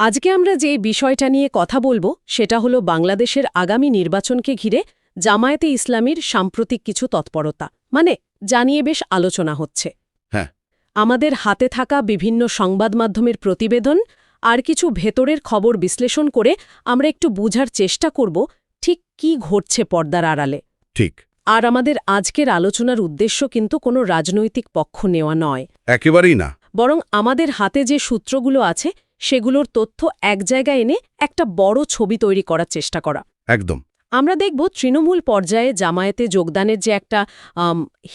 আজকে আমরা যে বিষয়টা নিয়ে কথা বলব সেটা হলো বাংলাদেশের আগামী নির্বাচনকে ঘিরে জামায়াতে ইসলামীর সাম্প্রতিক কিছু তৎপরতা। মানে জানিয়ে বেশ আলোচনা হচ্ছে। হ্যাঁ। আমাদের হাতে থাকা বিভিন্ন সংবাদ মাধ্যমের প্রতিবেদন আর কিছু ভেতরের খবর বিশ্লেষণ করে আমরা একটু বুঝার চেষ্টা করব ঠিক কি ঘটছে পর্দার আড়ালে। ঠিক। আর আমাদের আজকের আলোচনার উদ্দেশ্য কিন্তু কোনো রাজনৈতিক পক্ষ নেওয়া নয়। একেবারেই না। বরং আমাদের হাতে যে সূত্রগুলো আছে সেগুলোর তথ্য এক জায়গায় এনে একটা বড় ছবি তৈরি করার চেষ্টা করা। একদম। আমরা দেখব তৃণমূল পর্যায়ে জামায়াতে যোগদানের যে একটা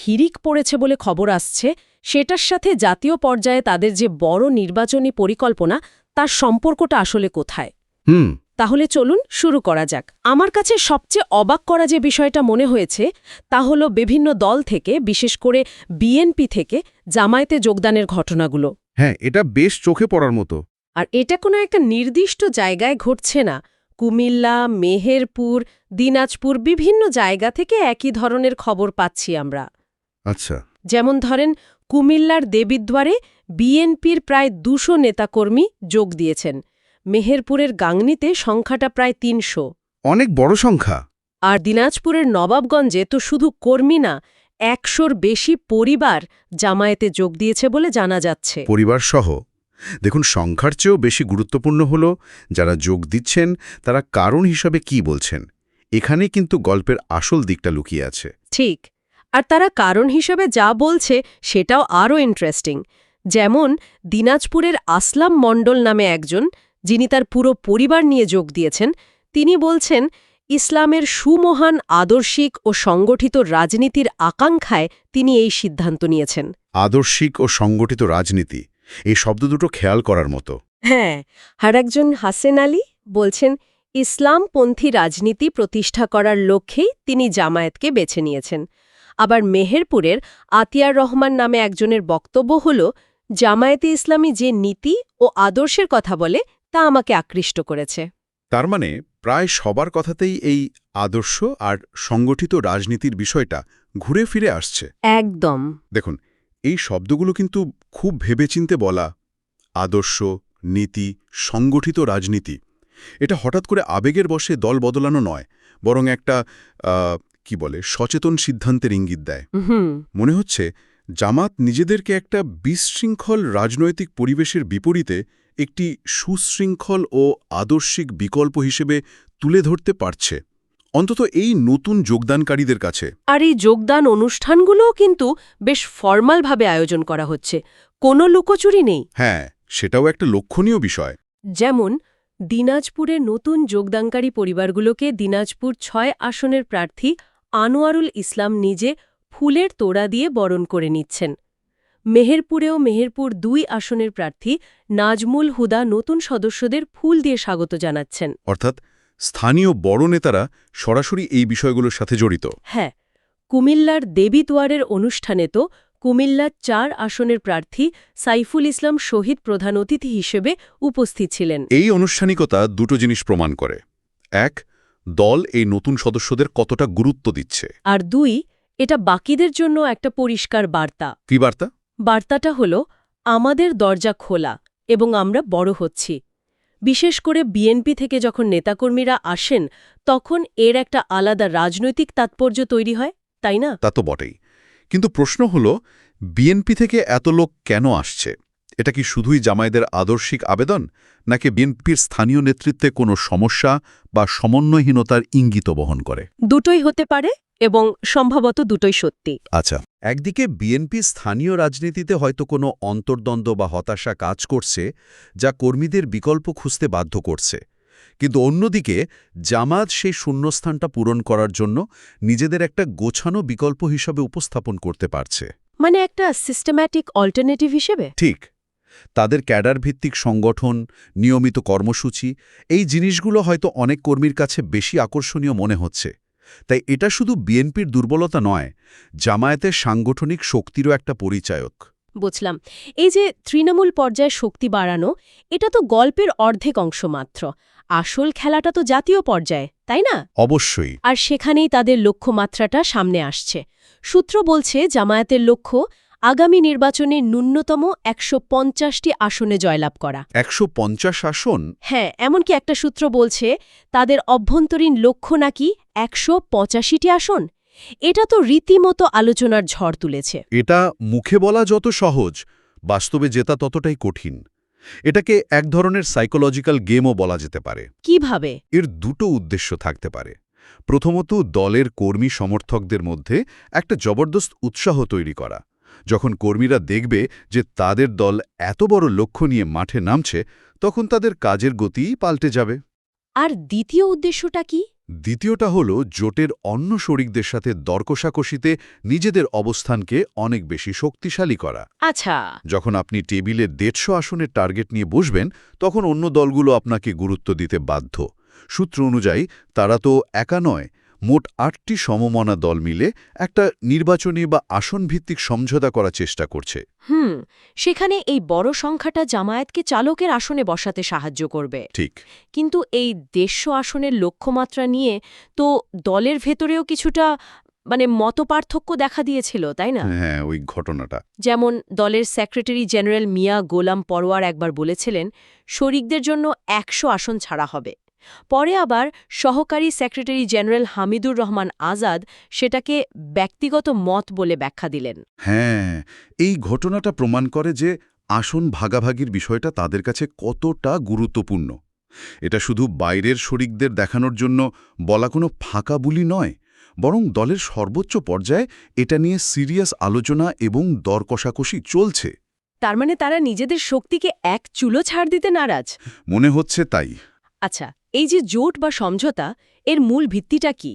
হিরিক পড়েছে বলে খবর আসছে সেটার সাথে জাতীয় পর্যায়ে তাদের যে বড় নির্বাচনী পরিকল্পনা তার সম্পর্কটা আসলে কোথায়? হুম। তাহলে চলুন শুরু করা যাক। আমার কাছে সবচেয়ে অবাক করা যে বিষয়টা মনে হয়েছে তা হল বিভিন্ন দল থেকে বিশেষ করে বিএনপি থেকে জামায়াতে যোগদানের ঘটনাগুলো। হ্যাঁ এটা বেশ চোখে পড়ার মতো। আর এটা কোনো একটা নির্দিষ্ট জায়গায় ঘটছে না। কুমিল্লা মেহেরপুর দিনাজপুর বিভিন্ন জায়গা থেকে একই ধরনের খবর পাচ্ছি আমরা। আচ্ছা। যেমন ধরেন কুমিল্লার দেবীদ্বারে বিএনপির প্রায় দুশো নেতাকর্মী যোগ দিয়েছেন। মেহেরপুরের গাংনিতে সংখ্যাটা প্রায় তিনশো। অনেক বড় সংখ্যা। আর দিনাজপুরের নবাবগঞ্জে তো শুধু কর্মী না একশোর বেশি পরিবার জামায়াতে যোগ দিয়েছে বলে জানা যাচ্ছে। পরিবার সহ দেখুন সংখ্যার চেয়েও বেশি গুরুত্বপূর্ণ হল যারা যোগ দিচ্ছেন তারা কারণ হিসাবে কি বলছেন। এখানেই কিন্তু গল্পের আসল দিকটা লুকিয়ে আছে। ঠিক। আর তারা কারণ হিসেবে যা বলছে সেটাও আরও ইন্টারেস্টিং যেমন দিনাজপুরের আসলাম মণ্ডল নামে একজন যিনি তার পুরো পরিবার নিয়ে যোগ দিয়েছেন তিনি বলছেন ইসলামের সুমহান আদর্শিক ও সংগঠিত রাজনীতির আকাঙ্ক্ষায় তিনি এই সিদ্ধান্ত নিয়েছেন। আদর্শিক ও সংগঠিত রাজনীতি। এই শব্দ দুটো খেয়াল করার মতো। হ্যাঁ আর একজন হাসেন আলী বলছেন ইসলামপন্থী রাজনীতি প্রতিষ্ঠা করার লক্ষ্যেই তিনি জামায়াতকে বেছে নিয়েছেন। আবার মেহেরপুরের আতিয়ার রহমান নামে একজনের বক্তব্য হল জামায়াতে ইসলামী যে নীতি ও আদর্শের কথা বলে তা আমাকে আকৃষ্ট করেছে। তার মানে প্রায় সবার কথাতেই এই আদর্শ আর সংগঠিত রাজনীতির বিষয়টা ঘুরে ফিরে আসছে। একদম। দেখুন এই শব্দগুলো কিন্তু খুব ভেবেচিন্তে বলা আদর্শ নীতি সংগঠিত রাজনীতি। এটা হঠাৎ করে আবেগের বসে দল বদলানো নয় বরং একটা কি বলে সচেতন সিদ্ধান্তের ইঙ্গিত দেয়। মনে হচ্ছে জামাত নিজেদেরকে একটা বিশৃঙ্খল রাজনৈতিক পরিবেশের বিপরীতে একটি সুশৃঙ্খল ও আদর্শিক বিকল্প হিসেবে তুলে ধরতে পারছে। অন্তত এই নতুন যোগদানকারীদের কাছে। আর এই যোগদান অনুষ্ঠানগুলোও কিন্তু বেশ ফর্মালভাবে আয়োজন করা হচ্ছে। কোনো লুকোচুরি নেই। হ্যাঁ সেটাও একটা লক্ষণীয় বিষয়। যেমন দিনাজপুরে নতুন যোগদানকারী পরিবারগুলোকে দিনাজপুর ছয় আসনের প্রার্থী আনোয়ারুল ইসলাম নিজে ফুলের তোড়া দিয়ে বরণ করে নিচ্ছেন। মেহেরপুরেও মেহেরপুর দুই আসনের প্রার্থী নাজমুল হুদা নতুন সদস্যদের ফুল দিয়ে স্বাগত জানাচ্ছেন। অর্থাৎ স্থানীয় বড় নেতারা সরাসরি এই বিষয়গুলোর সাথে জড়িত। হ্যাঁ কুমিল্লার দেবীদুয়ারের অনুষ্ঠানে তো কুমিল্লার চার আসনের প্রার্থী সাইফুল ইসলাম শহীদ প্রধান অতিথি হিসেবে উপস্থিত ছিলেন। এই আনুষ্ঠানিকতা দুটো জিনিস প্রমাণ করে। এক দল এই নতুন সদস্যদের কতটা গুরুত্ব দিচ্ছে। আর দুই এটা বাকিদের জন্য একটা পরিষ্কার বার্তা। কি বার্তা? বার্তাটা হল আমাদের দরজা খোলা এবং আমরা বড় হচ্ছি। বিশেষ করে বিএনপি থেকে যখন নেতাকর্মীরা আসেন, তখন এর একটা আলাদা রাজনৈতিক তাৎপর্য তৈরি হয়, তাই না? তা তো বটেই। কিন্তু প্রশ্ন হল, বিএনপি থেকে এত লোক কেন আসছে? এটা কি শুধুই জামাইদের আদর্শিক আবেদন নাকি বিএনপির স্থানীয় নেতৃত্বে কোনো সমস্যা বা সমন্বয়হীনতার ইঙ্গিত বহন করে? দুটোই হতে পারে এবং সম্ভবত দুটোই সত্যি। আচ্ছা একদিকে বিএনপি স্থানীয় রাজনীতিতে হয়তো কোনো অন্তর্দ্বন্দ্ব বা হতাশা কাজ করছে যা কর্মীদের বিকল্প খুঁজতে বাধ্য করছে। কিন্তু অন্যদিকে জামাত সেই শূন্যস্থানটা পূরণ করার জন্য নিজেদের একটা গোছানো বিকল্প হিসাবে উপস্থাপন করতে পারছে। মানে একটা সিস্টেম্যাটিক অল্টারনেটিভ হিসেবে? ঠিক। তাদের ক্যাডার ভিত্তিক সংগঠন নিয়মিত কর্মসূচি এই জিনিসগুলো হয়তো অনেক কর্মীর কাছে বেশি আকর্ষণীয় মনে হচ্ছে। তাই এটা শুধু বিএনপির দুর্বলতা নয় জামায়াতের সাংগঠনিক শক্তিরও একটা পরিচায়ক। বুঝলাম। এই যে তৃণমূল পর্যায়ে শক্তি বাড়ানো এটা তো গল্পের অর্ধেক অংশ মাত্র। আসল খেলাটা তো জাতীয় পর্যায়ে তাই না? অবশ্যই। আর সেখানেই তাদের লক্ষ্যমাত্রাটা সামনে আসছে। সূত্র বলছে জামায়াতের লক্ষ্য আগামী নির্বাচনে ন্যূনতম একশো পঞ্চাশটি আসনে জয়লাভ করা। একশো পঞ্চাশ আসন? হ্যাঁ এমনকি একটা সূত্র বলছে তাদের অভ্যন্তরীণ লক্ষ্য নাকি একশো পঁচাশিটি আসন? এটা তো রীতিমতো আলোচনার ঝড় তুলেছে। এটা মুখে বলা যত সহজ বাস্তবে জেতা ততটাই কঠিন। এটাকে এক ধরনের সাইকোলজিক্যাল গেমও বলা যেতে পারে। কীভাবে? এর দুটো উদ্দেশ্য থাকতে পারে। প্রথমত দলের কর্মী সমর্থকদের মধ্যে একটা জবরদস্ত উৎসাহ তৈরি করা। যখন কর্মীরা দেখবে যে তাদের দল এত বড় লক্ষ্য নিয়ে মাঠে নামছে তখন তাদের কাজের গতিই পাল্টে যাবে। আর দ্বিতীয় উদ্দেশ্যটা কি? দ্বিতীয়টা হল জোটের অন্য শরিকদের সাথে দরকষাকষিতে নিজেদের অবস্থানকে অনেক বেশি শক্তিশালী করা। আচ্ছা। যখন আপনি টেবিলে দেড়শো আসনের টার্গেট নিয়ে বসবেন তখন অন্য দলগুলো আপনাকে গুরুত্ব দিতে বাধ্য। সূত্র অনুযায়ী তারা তো একা নয় মোট আটটি সমমনা দল মিলে একটা নির্বাচনী বা আসনভিত্তিক সমঝোতা করার চেষ্টা করছে। হুম সেখানে এই বড় সংখ্যাটা জামায়াতকে চালকের আসনে বসাতে সাহায্য করবে। ঠিক। কিন্তু এই দেড়শো আসনের লক্ষ্যমাত্রা নিয়ে তো দলের ভেতরেও কিছুটা মানে মতপার্থক্য দেখা দিয়েছিল তাই না? হ্যাঁ ওই ঘটনাটা। যেমন দলের সেক্রেটারি জেনারেল মিয়া গোলাম পরোয়ার একবার বলেছিলেন শরিকদের জন্য একশো আসন ছাড়া হবে। পরে আবার সহকারী সেক্রেটারি জেনারেল হামিদুর রহমান আজাদ সেটাকে ব্যক্তিগত মত বলে ব্যাখ্যা দিলেন। হ্যাঁ এই ঘটনাটা প্রমাণ করে যে আসন ভাগাভাগির বিষয়টা তাদের কাছে কতটা গুরুত্বপূর্ণ। এটা শুধু বাইরের শরিকদের দেখানোর জন্য বলা কোনো ফাঁকা বুলি নয় বরং দলের সর্বোচ্চ পর্যায়ে এটা নিয়ে সিরিয়াস আলোচনা এবং দর কষাকষি চলছে। তার মানে তারা নিজেদের শক্তিকে এক চুলো ছাড় দিতে নারাজ? মনে হচ্ছে তাই। আচ্ছা এই যে জোট বা সমঝোতা এর মূল ভিত্তিটা কি?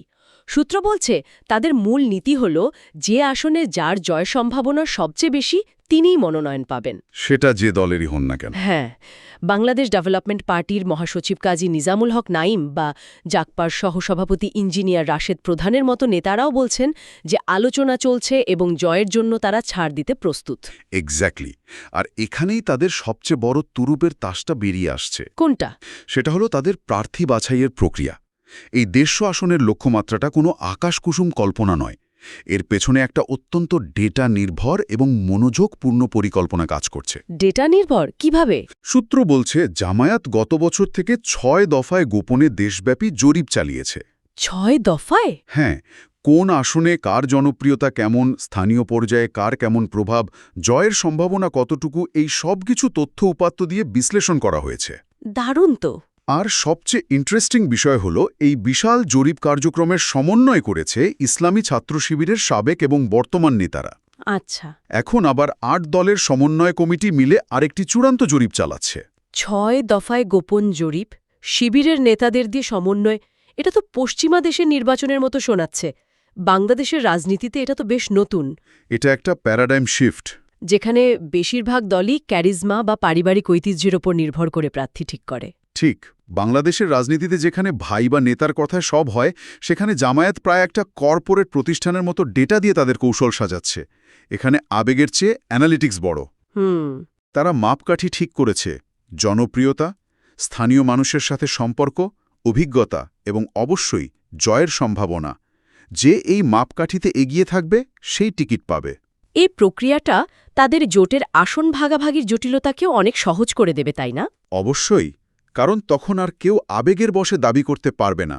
সূত্র বলছে তাদের মূল নীতি হল যে আসনে যার জয় সম্ভাবনা সবচেয়ে বেশি তিনিই মনোনয়ন পাবেন। সেটা যে দলেরই হন না কেন। হ্যাঁ বাংলাদেশ ডেভেলপমেন্ট পার্টির মহাসচিব কাজী নিজামুল হক নাইম বা জাকপার সহসভাপতি ইঞ্জিনিয়ার রাশেদ প্রধানের মতো নেতারাও বলছেন যে আলোচনা চলছে এবং জয়ের জন্য তারা ছাড় দিতে প্রস্তুত। এক্স্যাক্টলি আর এখানেই তাদের সবচেয়ে বড় তুরুপের তাসটা বেরিয়ে আসছে। কোনটা? সেটা হলো তাদের প্রার্থী বাছাইয়ের প্রক্রিয়া। এই দেড়শো আসনের লক্ষ্যমাত্রাটা কোনো আকাশকুসুম কল্পনা নয়। এর পেছনে একটা অত্যন্ত ডেটা নির্ভর এবং মনোযোগপূর্ণ পরিকল্পনা কাজ করছে। ডেটা নির্ভর কীভাবে? সূত্র বলছে জামায়াত গত বছর থেকে ছয় দফায় গোপনে দেশব্যাপী জরিপ চালিয়েছে। ছয় দফায়? হ্যাঁ কোন আসনে কার জনপ্রিয়তা কেমন স্থানীয় পর্যায়ে কার কেমন প্রভাব জয়ের সম্ভাবনা কতটুকু এই সব কিছু তথ্য উপাত্ত দিয়ে বিশ্লেষণ করা হয়েছে। দারুণ তো। আর সবচেয়ে ইন্টারেস্টিং বিষয় হল এই বিশাল জরিপ কার্যক্রমের সমন্বয় করেছে ইসলামী ছাত্র শিবিরের সাবেক এবং বর্তমান নেতারা। আচ্ছা। এখন আবার আট দলের সমন্বয় কমিটি মিলে আরেকটি চূড়ান্ত জরিপ চালাচ্ছে। ছয় দফায় গোপন জরিপ শিবিরের নেতাদের দিয়ে সমন্বয় এটা তো পশ্চিমা দেশের নির্বাচনের মতো শোনাচ্ছে। বাংলাদেশের রাজনীতিতে এটা তো বেশ নতুন। এটা একটা প্যারাডাইম শিফট যেখানে বেশিরভাগ দলই ক্যারিজমা বা পারিবারিক ঐতিহ্যের ওপর নির্ভর করে প্রার্থী ঠিক করে। ঠিক বাংলাদেশের রাজনীতিতে যেখানে ভাই বা নেতার কথায় সব হয় সেখানে জামায়াত প্রায় একটা কর্পোরেট প্রতিষ্ঠানের মতো ডেটা দিয়ে তাদের কৌশল সাজাচ্ছে। এখানে আবেগের চেয়ে অ্যানালিটিক্স বড়। তারা মাপকাঠি ঠিক করেছে। জনপ্রিয়তা স্থানীয় মানুষের সাথে সম্পর্ক অভিজ্ঞতা এবং অবশ্যই জয়ের সম্ভাবনা। যে এই মাপকাঠিতে এগিয়ে থাকবে সেই টিকিট পাবে। এই প্রক্রিয়াটা তাদের জোটের আসন ভাগাভাগির জটিলতাকেও অনেক সহজ করে দেবে তাই না? অবশ্যই। কারণ তখন আর কেউ আবেগের বসে দাবি করতে পারবে না।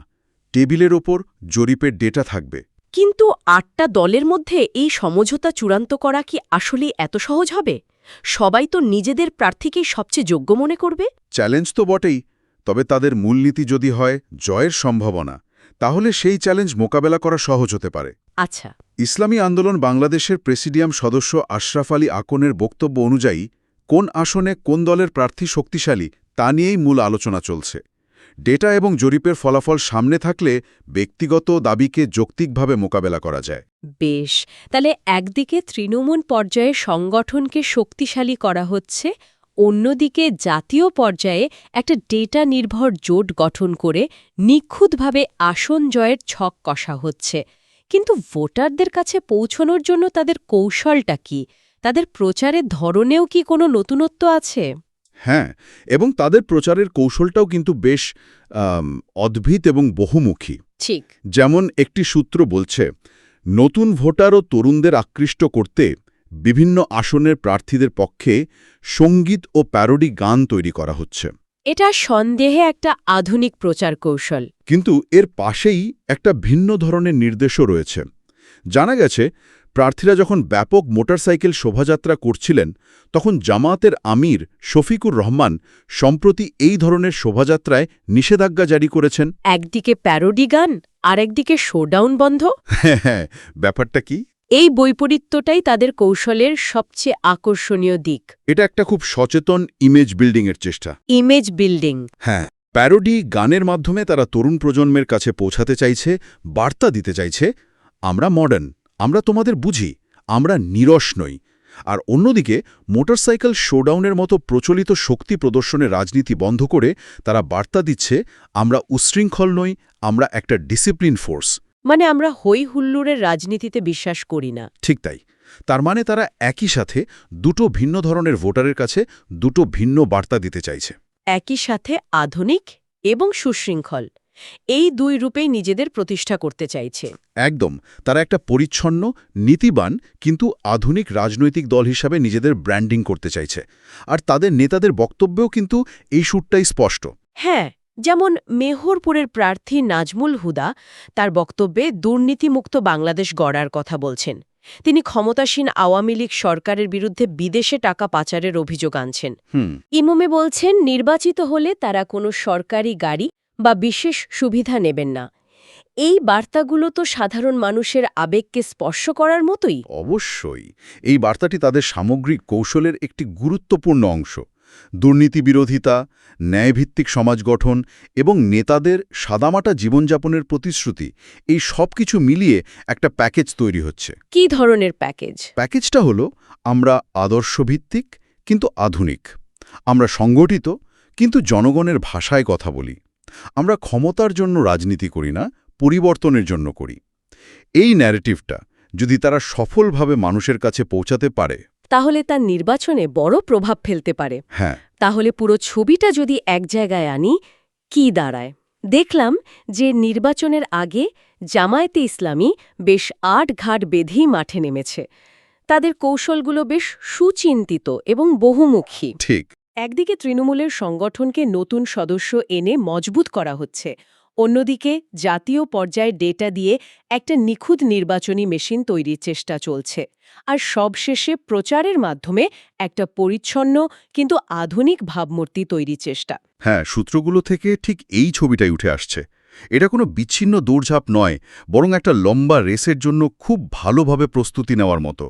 টেবিলের ওপর জরিপের ডেটা থাকবে। কিন্তু আটটা দলের মধ্যে এই সমঝোতা চূড়ান্ত করা কি আসলে এত সহজ হবে? সবাই তো নিজেদের প্রার্থীকেই সবচেয়ে যোগ্য মনে করবে? চ্যালেঞ্জ তো বটেই তবে তাদের মূলনীতি যদি হয় জয়ের সম্ভাবনা তাহলে সেই চ্যালেঞ্জ মোকাবেলা করা সহজ হতে পারে। আচ্ছা। ইসলামী আন্দোলন বাংলাদেশের প্রেসিডিয়াম সদস্য আশরাফ আলী আকনের বক্তব্য অনুযায়ী কোন আসনে কোন দলের প্রার্থী শক্তিশালী তা নিয়েই মূল আলোচনা চলছে। ডেটা এবং জরিপের ফলাফল সামনে থাকলে ব্যক্তিগত দাবিকে যৌক্তিকভাবে মোকাবেলা করা যায়। বেশ, তাহলে একদিকে তৃণমূল পর্যায়ে সংগঠনকে শক্তিশালী করা হচ্ছে, অন্যদিকে জাতীয় পর্যায়ে একটা ডেটা নির্ভর জোট গঠন করে নিখুঁতভাবে আসন জয়ের ছক কষা হচ্ছে। কিন্তু ভোটারদের কাছে পৌঁছনোর জন্য তাদের কৌশলটা কি? তাদের প্রচারের ধরনেও কি কোনো নতুনত্ব আছে? হ্যাঁ এবং তাদের প্রচারের কৌশলটাও কিন্তু বেশ অদ্ভুত এবং বহুমুখী। ঠিক। যেমন একটি সূত্র বলছে নতুন ভোটার ও তরুণদের আকৃষ্ট করতে বিভিন্ন আসনের প্রার্থীদের পক্ষে সংগীত ও প্যারোডি গান তৈরি করা হচ্ছে। এটা সন্দেহে একটা আধুনিক প্রচার কৌশল। কিন্তু এর পাশেই একটা ভিন্ন ধরনের নির্দেশও রয়েছে। জানা গেছে প্রার্থীরা যখন ব্যাপক মোটরসাইকেল শোভাযাত্রা করছিলেন তখন জামায়াতের আমির শফিকুর রহমান সম্প্রতি এই ধরনের শোভাযাত্রায় নিষেধাজ্ঞা জারি করেছেন। একদিকে প্যারোডি গান আর একদিকে শোডাউন বন্ধ। হ্যাঁ হ্যাঁ ব্যাপারটা কি? এই বৈপরীত্যটাই তাদের কৌশলের সবচেয়ে আকর্ষণীয় দিক। এটা একটা খুব সচেতন ইমেজ বিল্ডিংয়ের চেষ্টা। ইমেজ বিল্ডিং হ্যাঁ প্যারোডি গানের মাধ্যমে তারা তরুণ প্রজন্মের কাছে পৌঁছাতে চাইছে বার্তা দিতে চাইছে আমরা মডার্ন আমরা তোমাদের বুঝি আমরা নিরস নই। আর অন্যদিকে মোটরসাইকেল শোডাউনের মতো প্রচলিত শক্তি প্রদর্শনের রাজনীতি বন্ধ করে তারা বার্তা দিচ্ছে আমরা উচ্ছৃঙ্খল নই আমরা একটা ডিসিপ্লিন ফোর্স। মানে আমরা হই হুল্লুরের রাজনীতিতে বিশ্বাস করি না। ঠিক তাই। তার মানে তারা একই সাথে দুটো ভিন্ন ধরনের ভোটারের কাছে দুটো ভিন্ন বার্তা দিতে চাইছে। একই সাথে আধুনিক এবং সুশৃঙ্খল। এই দুই রূপেই নিজেদের প্রতিষ্ঠা করতে চাইছে। একদম তারা একটা পরিচ্ছন্ন নীতিবান কিন্তু আধুনিক রাজনৈতিক দল হিসাবে নিজেদের ব্র্যান্ডিং করতে চাইছে। আর তাদের নেতাদের বক্তব্যেও কিন্তু এই সুরটাই স্পষ্ট। হ্যাঁ যেমন মেহরপুরের প্রার্থী নাজমুল হুদা তার বক্তব্যে দুর্নীতিমুক্ত বাংলাদেশ গড়ার কথা বলছেন। তিনি ক্ষমতাসীন আওয়ামী লীগ সরকারের বিরুদ্ধে বিদেশে টাকা পাচারের অভিযোগ আনছেন। ইমুমে বলছেন নির্বাচিত হলে তারা কোনো সরকারি গাড়ি বা বিশেষ সুবিধা নেবেন না। এই বার্তাগুলো তো সাধারণ মানুষের আবেগকে স্পর্শ করার মতোই। অবশ্যই। এই বার্তাটি তাদের সামগ্রিক কৌশলের একটি গুরুত্বপূর্ণ অংশ। দুর্নীতি বিরোধিতা ন্যায়ভিত্তিক সমাজ গঠন এবং নেতাদের সাদামাটা জীবনযাপনের প্রতিশ্রুতি এই সব কিছু মিলিয়ে একটা প্যাকেজ তৈরি হচ্ছে। কি ধরনের প্যাকেজ? প্যাকেজটা হলো আমরা আদর্শভিত্তিক কিন্তু আধুনিক। আমরা সংগঠিত কিন্তু জনগণের ভাষায় কথা বলি। আমরা ক্ষমতার জন্য রাজনীতি করি না পরিবর্তনের জন্য করি। এই ন্যারেটিভটা যদি তারা সফলভাবে মানুষের কাছে পৌঁছাতে পারে তাহলে তার নির্বাচনে বড় প্রভাব ফেলতে পারে। হ্যাঁ। তাহলে পুরো ছবিটা যদি এক জায়গায় আনি কি দাঁড়ায়? দেখলাম যে নির্বাচনের আগে জামায়াতে ইসলামী বেশ আট ঘাট বেঁধেই মাঠে নেমেছে। তাদের কৌশলগুলো বেশ সুচিন্তিত এবং বহুমুখী। ঠিক। একদিকে তৃণমূলের সংগঠনকে নতুন সদস্য এনে মজবুত করা হচ্ছে অন্যদিকে জাতীয় পর্যায়ে ডেটা দিয়ে একটা নিখুঁত নির্বাচনী মেশিন তৈরির চেষ্টা চলছে। আর সবশেষে প্রচারের মাধ্যমে একটা পরিচ্ছন্ন কিন্তু আধুনিক ভাবমূর্তি তৈরির চেষ্টা। হ্যাঁ সূত্রগুলো থেকে ঠিক এই ছবিটাই উঠে আসছে। এটা কোনো বিচ্ছিন্ন দৌড়ঝাঁপ নয় বরং একটা লম্বা রেসের জন্য খুব ভালোভাবে প্রস্তুতি নেওয়ার মতো।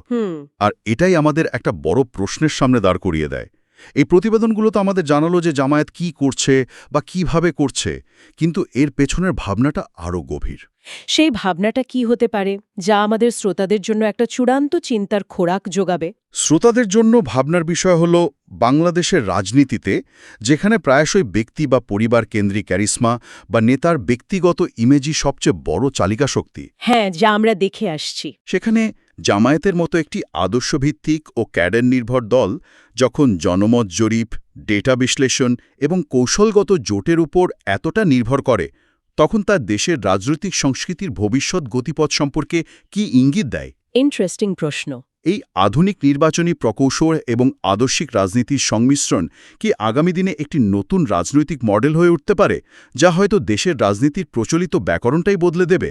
আর এটাই আমাদের একটা বড় প্রশ্নের সামনে দাঁড় করিয়ে দেয়। এই প্রতিবেদনগুলো তো আমাদের জানালো যে জামায়াত কি করছে বা কীভাবে করছে কিন্তু এর পেছনের ভাবনাটা আরও গভীর। সেই ভাবনাটা কি হতে পারে যা আমাদের শ্রোতাদের জন্য একটা চূড়ান্ত চিন্তার খোরাক যোগাবে? শ্রোতাদের জন্য ভাবনার বিষয় হল বাংলাদেশের রাজনীতিতে যেখানে প্রায়শই ব্যক্তি বা পরিবার কেন্দ্রিক ক্যারিসমা বা নেতার ব্যক্তিগত ইমেজই সবচেয়ে বড় চালিকা শক্তি হ্যাঁ যা আমরা দেখে আসছি। সেখানে জামায়াতের মতো একটি আদর্শভিত্তিক ও ক্যাডার নির্ভর দল যখন জনমত জরিপ ডেটা বিশ্লেষণ এবং কৌশলগত জোটের উপর এতটা নির্ভর করে তখন তার দেশের রাজনৈতিক সংস্কৃতির ভবিষ্যৎ গতিপথ সম্পর্কে কি ইঙ্গিত দেয়? ইন্টারেস্টিং প্রশ্ন। এই আধুনিক নির্বাচনী প্রকৌশল এবং আদর্শিক রাজনীতির সংমিশ্রণ কি আগামী দিনে একটি নতুন রাজনৈতিক মডেল হয়ে উঠতে পারে যা হয়তো দেশের রাজনীতির প্রচলিত ব্যাকরণটাই বদলে দেবে?